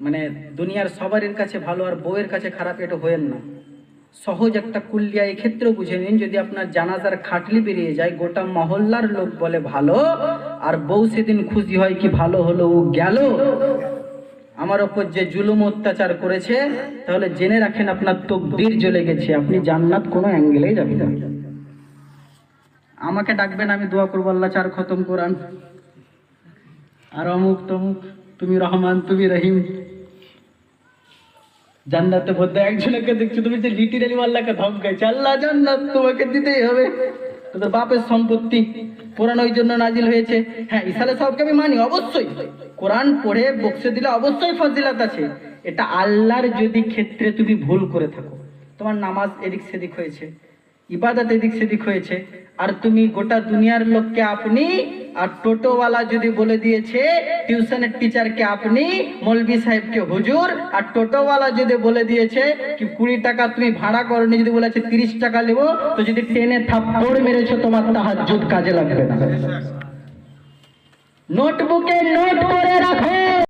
মানে দুনিয়ার সবারের কাছে ভালো আর বউয়ের কাছে খারাপ এটা হয়েন না। সহজ একটা কুল্লিয়া এক্ষেত্রেও বুঝে নিন, যদি আপনার জানাজার খাটলি বেরিয়ে যায়, গোটা মহল্লার লোক বলে ভালো, আর বউ সেদিন খুশি হয় কি ভালো হলো ও গেল। আমার ওপর যে জুলুম অত্যাচার করেছে, তাহলে জেনে রাখেন আপনার তকদির জ্বলে গেছে, আপনি জান্নাত কোনো অ্যাঙ্গেলেই যাবেন না। আমাকে ডাকবেন, আমি দোয়া করব, আল্লাহ চার খতম কোরআন আর অমুক তমুক। তুমি রহমান, তুমি রহিম। জান্নাতে বলতে একজনকে দেখছ, তুমি যে লিটিরালি আল্লাহকে ধমকাইছে। আল্লাহ জান্নাত তোমাকে দিতেই হবে। তোদের বাপের সম্পত্তি কোরআন ওই জন্য নাজিল হয়েছে। হ্যাঁ ইসালে সাহেবকে আমি মানি, অবশ্যই। কোরআন পড়ে, বক্সে দিলে অবশ্যই ফজিলাত আছে। এটা আল্লাহর যদি ক্ষেত্রে তুমি ভুল করে থাকো, তোমার নামাজ এদিক সেদিক হয়েছে, ইবাদত এদিক সেদিক হয়েছে, আর তুমি গোটা দুনিয়ার লোককে আপনি আর টোটোওয়ালা যদি বলে দিয়েছে টিউশনের টিচারকে আপনি মৌলবি সাহেবকে হুজুর আর টোটোওয়ালা যদি বলে দিয়েছে কি কুড়ি টাকা তুমি ভাড়া করনি যদি বলেছে তিরিশ টাকা নেব তো যদি ট্রেনে থাপ্পড় মেরেছো তোমার তাহার তাহাজুদ কাজে লাগবে না। নোটবুকে নোট করে রাখো।